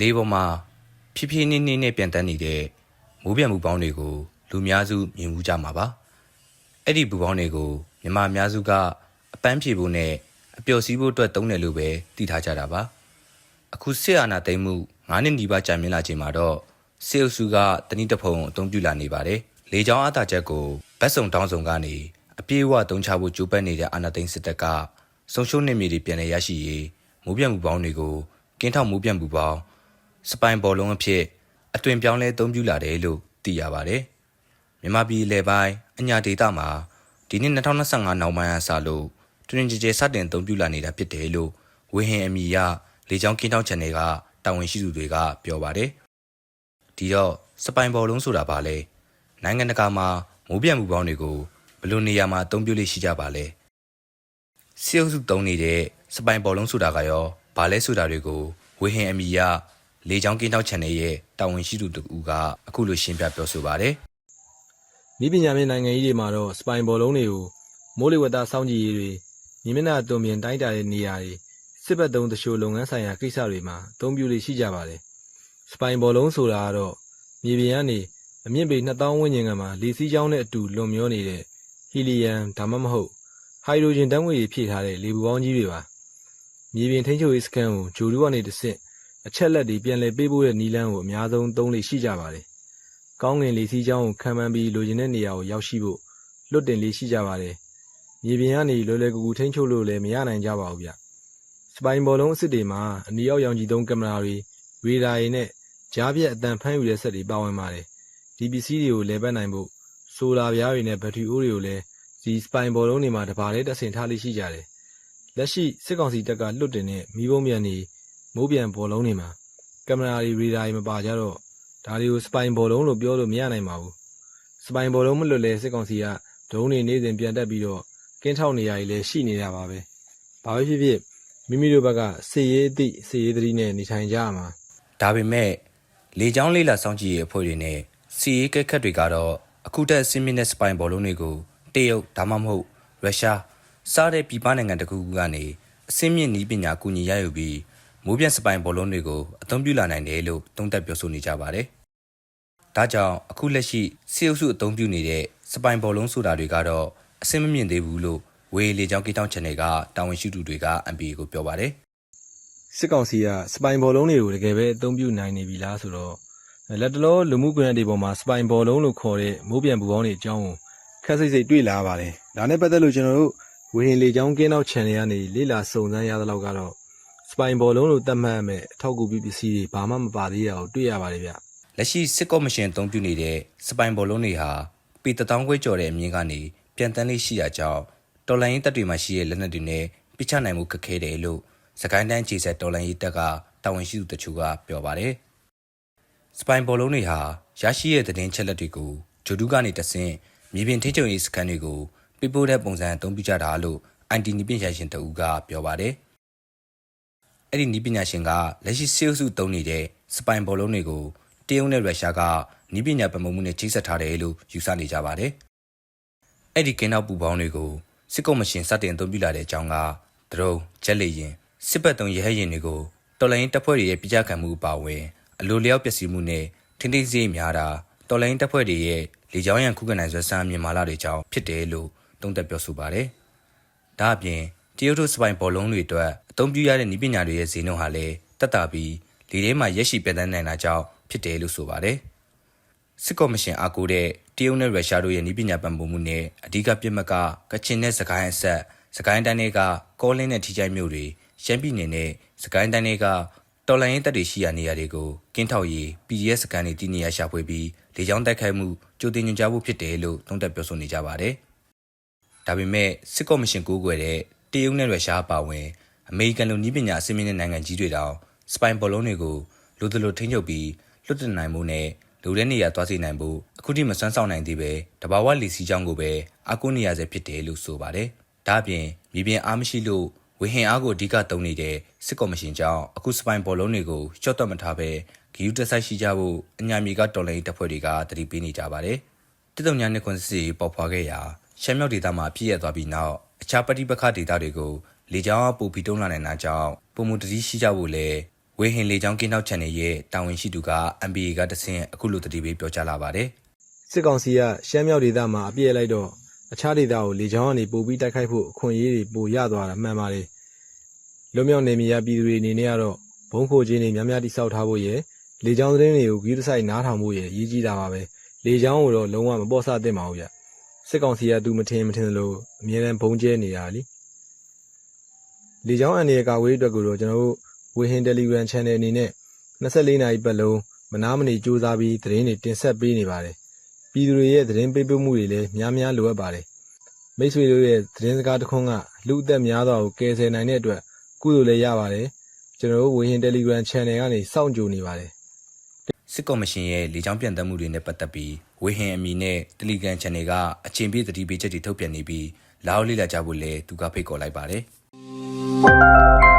လေးပေါ်မှာဖြည်းဖြည်းနှင်းနှင်းနဲ့ပြန်တက်နေတဲ့မိုးပြန်မှုပေါင်းတွေကိုလူများစုမြင်မှုကြမှာပါအဲ့ဒီဘူပေါင်းတွေကိုမြန်မာအများစုကအပန်းဖြေဖို့နဲ့အပျော်စီးဖို့အတွက်သုံးတယ်လို့ပဲသိထားကြတာပါအခုစစ်အာဏာသိမ်းမှု9နှစ်နီးပါးကြာမြင့်လာချိန်မှာတော့စစ်အုပ်စုကတနည်းတစ်ဖုံအသုံးပြုလာနေပါတယ်လေကြောင်းအားသာချက်ကိုဗတ်စုံတောင်းစုံကနေအပြည့်အဝသုံးချဖို့ကြိုးပမ်းနေတဲ့အာဏာသိမ်းစစ်တပ်ကဆုံးရှုံးနေမြေတွေပြန်လည်ရရှိရေးမိုးပြန်မှုပေါင်းတွေကိုကင်းထောက်မိုးပြန်မှုပေါင်း စပိုင်ဘောလုံးအဖြစ်အသွင်ပြောင်းလဲအသုံးပြုလာတယ်လို့သိရပါတယ်မြန်မာပြည်လေပိုင်းအညာဒေတာမှာဒီနှစ်2025နောက်ပိုင်းအစလို့တွင်ကြဲကြဲစတင်အသုံးပြုလာနေတာဖြစ်တယ်လို့ဝေဟင်အမီရလေကြောင်းကင်းထောက်ချန်နယ်ကတာဝန်ရှိသူတွေကပြောပါတယ်ဒီတော့စပိုင်ဘောလုံးဆိုတာဘာလဲနိုင်ငံတကာမှာမိုးပြန်မှုပေါင်းတွေကိုဘယ်လိုနေရာမှာအသုံးပြုလို့ရှိကြပါလဲစီအုပ်စုတုံးနေတဲ့စပိုင်ဘောလုံးဆိုတာကရောဘာလဲဆိုတာတွေကိုဝေဟင်အမီရ လေကြောင်းကင်းထောက်ချန်နယ်ရဲ့တာဝန်ရှိသူတူကအခုလိုရှင်းပြပြောဆိုပါတယ်ဤပညာမြင့်နိုင်ငံကြီးတွေမှာတော့စပိုင်ဘောလုံးတွေကိုမိုးလေဝသစောင့်ကြည့်ရေးတွေမြေမျက်နှာတုံပြင်တိုင်းတာတဲ့နေရာတွေစစ်ဘက်သုံးတချို့လုပ်ငန်းဆိုင်ရာကိစ္စတွေမှာအသုံးပြုလို့ရှိကြပါတယ်။စပိုင်ဘောလုံးဆိုတာကတော့မြေပြင်ကနေအမြင့်ပေ2000ဝန်းကျင်ကမှလေစီးကြောင်းနဲ့အတူလွန်မျောနေတဲ့ဟီလီယမ်ဒါမှမဟုတ်ဟိုက်ဒရိုဂျင်ဓာတ်ငွေ့တွေဖြည့်ထားတဲ့လေပူပေါင်းကြီးတွေပါ။မြေပြင်ထိန်းချုပ်ရေးစခန်းကိုဂျိုဒူကနေတစ်ဆင့် အချက်လက်တွေပြန်လည်ပေးပို့တဲ့နီလန်းကိုအများဆုံးသုံးလို့ရှိကြပါတယ်။ကောင်းကင်လေစီးကြောင်းကိုခံမှန်းပြီးလိုချင်တဲ့နေရာကိုရောက်ရှိဖို့လွတ်တင်လေးရှိကြပါတယ်။မြေပြင်ကနေလွယ်လွယ်ကူကူထိန်းချုပ်လို့လည်းမရနိုင်ကြပါဘူးဗျ။စပိုင်ဘောလုံးအစ်စ်တွေမှာအနီအောက်ရောင်ခြည်သုံးကင်မရာတွေရေဒါတွေနဲ့ကြားပြက်အတန်ဖမ်းယူတဲ့စက်တွေပါဝင်ပါတယ်။ဒီပစ္စည်းတွေကိုလဲပတ်နိုင်ဖို့ဆိုလာပြားတွေနဲ့ဘက်ထရီအိုးတွေကိုလည်းဒီစပိုင်ဘောလုံးတွေမှာတပါးလေးတဆင်ထားလေးရှိကြတယ်။လက်ရှိစစ်ကောင်စီတပ်ကလွတ်တင်တဲ့မီးပုံးပြန်တွေ မိုးပြန်ဘောလုံးတွေမှာကင်မရာတွေရေဒါတွေမပါကြတော့ဒါတွေကိုစပိုင်ဘောလုံးလို့ပြောလို့မရနိုင်ပါဘူးစပိုင်ဘောလုံးမလွတ်လဲစစ်ကောင်စီကဒုံးတွေနေစဉ်ပြန်တက်ပြီးတော့ကင်းထောက်နေရည်လည်းရှိနေတာပါပဲဘာပဲဖြစ်ဖြစ်မိမိတို့ဘက်ကစေရေးအသည့်စေရေးသတိနဲ့နေထိုင်ကြရမှာဒါပေမဲ့လေကြောင်းလေးလာစောင့်ကြည့်ရေးအဖွဲ့တွေနဲ့စီရေးကက်ခတ်တွေကတော့အခုတက်ဆင်းမင်းတဲ့စပိုင်ဘောလုံးတွေကိုတရုတ်ဒါမှမဟုတ်ရုရှားစားတဲ့ပြည်ပနိုင်ငံတစ်ခုခုကနေအစင်းမြင့်နီးပညာကူညီရယူပြီး မိုးပြန်စပိုင်ဘောလုံးတွေကိုအသုံးပြုလာနိုင်တယ်လို့သုံးသပ်ပြောဆိုနေကြပါတယ်။ဒါကြောင့်အခုလက်ရှိစီအုပ်စုအသုံးပြုနေတဲ့စပိုင်ဘောလုံးဆိုတာတွေကတော့အစင်းမမြင့်သေးဘူးလို့ဝေလေကြောင်းကိတောင်းချန်နယ်ကတာဝန်ရှိသူတွေက MPA ကိုပြောပါတယ်။စစ်ကောင်စီကစပိုင်ဘောလုံးတွေကိုတကယ်ပဲအသုံးပြုနိုင်နေပြီလားဆိုတော့လက်တလောလူမှုကွန်ရက်တွေပေါ်မှာစပိုင်ဘောလုံးလို့ခေါ်တဲ့မိုးပြန်ပူပေါင်းတွေအကြောင်းကိုခက်စိတ်စိတ်တွေ့လာပါတယ်ဒါနဲ့ပတ်သက်လို့ကျွန်တော်တို့ဝေဟင်လေကြောင်းကင်းနောက် channel ကနေလေ့လာစုံစမ်းရသလောက်ကတော့ စပိုင်ဘောလုံးလို့သတ်မှတ်ရမယ်အထောက်အကူပြုပစ္စည်းတွေဘာမှမပါသေးတာကိုတွေ့ရပါတယ်ဗျလက်ရှိစစ်ကော်မရှင်အသုံးပြုနေတဲ့စပိုင်ဘောလုံးတွေဟာပေတထောင်ခွဲကျော်တဲ့အမြင့်ကနေပြန်တန်းလေးရှိရကြောင်းတော်လိုင်းရေးတပ်တွေမှာရှိတဲ့လက်နက်တွေနဲ့ပြစ်ချနိုင်မှုခက်ခဲတယ်လို့စကိုင်းတိုင်းခြေဆက်တော်လိုင်းရေးတပ်ကတာဝန်ရှိသူတချို့ကပြောပါတယ်။စပိုင်ဘောလုံးတွေဟာရရှိတဲ့သတင်းချက်လက်တွေကိုဂျိုဒူးကနေတဆင့်မြေပြင်ထိချုပ်ရေးစခန်းတွေကိုပြပို့တဲ့ပုံစံအသုံးပြုကြတာလို့ IT နီးပညာရှင်တဦးကပြောပါတယ်။ အဲ့ဒီနီးပညာရှင်ကလက်ရှိစေအုပ်စုသုံးနေတဲ့စပိုင်ဘောလုံးတွေကိုတရုတ်နဲ့ရုရှားကနီးပညာပတ်မမှုနဲ့ချိတ်ဆက်ထားတယ်လို့ယူဆနေကြပါတယ်။အဲ့ဒီကင်းနောက်ပူပေါင်းတွေကိုစစ်ကော်မရှင်စတင်အသုံးပြုလာတဲ့အကြောင်းကဒရုန်းဂျက်လေရင်စစ်ပတ်သုံးရဟတ်ယာဉ်တွေကိုတော်လိုင်းတပ်ဖွဲ့တွေရဲ့ပြကြခံမှုအပါအဝင်အလိုလျောက်ပျက်စီးမှုနဲ့ထင်းထင်းစည်းများတာတော်လိုင်းတပ်ဖွဲ့တွေရဲ့လေကြောင်းရန်ခုခံနိုင်စွမ်းစားမြန်မာလာတွေကြောင့်ဖြစ်တယ်လို့သုံးသပ်ပြောဆိုပါတယ်။ဒါအပြင်တရုတ်တို့စပိုင်ဘောလုံးတွေအတွက် အသုံးပြုရတဲ့နည်းပညာတွေရဲ့ဈေးနှုန်းဟာလည်းတက်တာပြီးလေထဲမှာရက်ရှိပြတ်တန်းနိုင်တာကြောင့်ဖြစ်တယ်လို့ဆိုပါတယ်။စစ်ကော်မရှင်အားကိုးတဲ့တရုတ်နဲ့ရုရှားတို့ရဲ့နည်းပညာပံ့ပိုးမှုနဲ့အဓိကပြစ်မှတ်ကကချင်နဲ့စကိုင်းအဆက်စကိုင်းတိုင်းတွေကကောလင်းနဲ့ထီချိုင်မြို့တွေရှမ်းပြည်နယ်နဲ့စကိုင်းတိုင်းတွေကတော်လိုင်းရင်တပ်တွေရှိရာနေရာတွေကိုကင်းထောက်ရေး PDF စကန်တွေတည်နေရရှာဖွေပြီးလေကြောင်းတိုက်ခိုက်မှုကြိုတင်ညွှန်ကြားဖို့ဖြစ်တယ်လို့သုံးသပ်ပြောဆိုနေကြပါတယ်။ဒါပေမဲ့စစ်ကော်မရှင်ကိုးကွယ်တဲ့တရုတ်နဲ့ရုရှားပါဝင် အမေရိကန်လိုနည်းပညာအစင်းမြင့်တဲ့နိုင်ငံကြီးတွေတောင်စပိုင်ဘောလုံးတွေကိုလိုသလိုထိန်းချုပ်ပြီးလွတ်တင်နိုင်မှုနဲ့လူတဲ့နေရာသွားစီနိုင်ဖို့အခုထိမစွမ်းဆောင်နိုင်သေးပဲတဘာဝလီစီချောင်းကိုပဲအကုနေရစေဖြစ်တယ်လို့ဆိုပါတယ်။ဒါ့အပြင်မြေပြင်အားမရှိလို့ဝေဟင်အားကိုအဓိကတုံးနေတဲ့စစ်ကော်မရှင်ကြောင့်အခုစပိုင်ဘောလုံးတွေကိုရှော့တော့မထားပဲဂီယူတက်ဆိုင်ရှိကြဖို့အညာမီကတော်လိုင်းတပ်ဖွဲ့တွေကတတိပေးနေကြပါတယ်။တစ်တုံညာနှစ်ခွန်စီပေါက်ဖွာခဲ့ရာရှမ်းမြောက်ဒေသမှာပြည့်ရသွားပြီးနောက်အခြားပဋိပက္ခဒေသတွေကို လေကြောင်းအပူဖီတုံးလာနိုင်တာကြောင့်ပုံမူတတိရှိကြဖို့လဲဝေဟင်လေကြောင်းကင်းနောက် channel ရဲ့တာဝန်ရှိသူက MBA ကတဆင့်အခုလိုတတိပေးပြောကြားလာပါတယ်စစ်ကောင်စီကရှမ်းမြောက်ဒေသမှာအပြည့်လိုက်တော့အခြားဒေသကိုလေကြောင်းကနေပို့ပြီးတိုက်ခိုက်ဖို့အခွင့်အရေးတွေပိုရသွားတာမှန်ပါတယ်။လွတ်မြောက်နေမီရပြည်သူတွေအနေနဲ့ကတော့ဘုံခိုခြင်းတွေများများတိစောက်ထားဖို့ရယ်လေကြောင်းသတင်းတွေကိုဂီးတစိုက်နားထောင်ဖို့ရယ်ရည်ကြီးတာပါပဲ။လေကြောင်းကိုတော့လုံးဝမပေါ့ဆသင့်ပါဘူးဗျ။စစ်ကောင်စီကသူမထင်မထင်လို့အမြဲတမ်းဘုံကျဲနေတာလी။ လေကြောင်းအန်ဒီရဲ့ကာဝေးအတွက်ကိုတော့ကျွန်တော်တို့ဝေဟင် Telegram Channel အနေနဲ့24နာရီပတ်လုံးမနာမနေစူးစမ်းပြီးသတင်းတွေတင်ဆက်ပေးနေပါတယ်။ပြည်သူတွေရဲ့သတင်းပေးပို့မှုတွေလည်းများများလိုအပ်ပါတယ်။မိတ်ဆွေတို့ရဲ့သတင်းစကားတစ်ခွန်းကလူအသက်များစွာကိုကယ်ဆယ်နိုင်တဲ့အတွက်ကုသိုလ်လည်းရပါတယ်။ကျွန်တော်တို့ဝေဟင် Telegram Channel ကနေစောင့်ကြိုနေပါတယ်။စစ်ကော်မရှင်ရဲ့လေကြောင်းပြန်တက်မှုတွေနဲ့ပတ်သက်ပြီးဝေဟင်အမီနဲ့ Telegram channel ကအချိန်ပြည့်သတိပေးချက်တွေထုတ်ပြန်နေပြီးလာအောင်လေ့လာကြဖို့လည်းသူကဖိတ်ခေါ်လိုက်ပါတယ် Música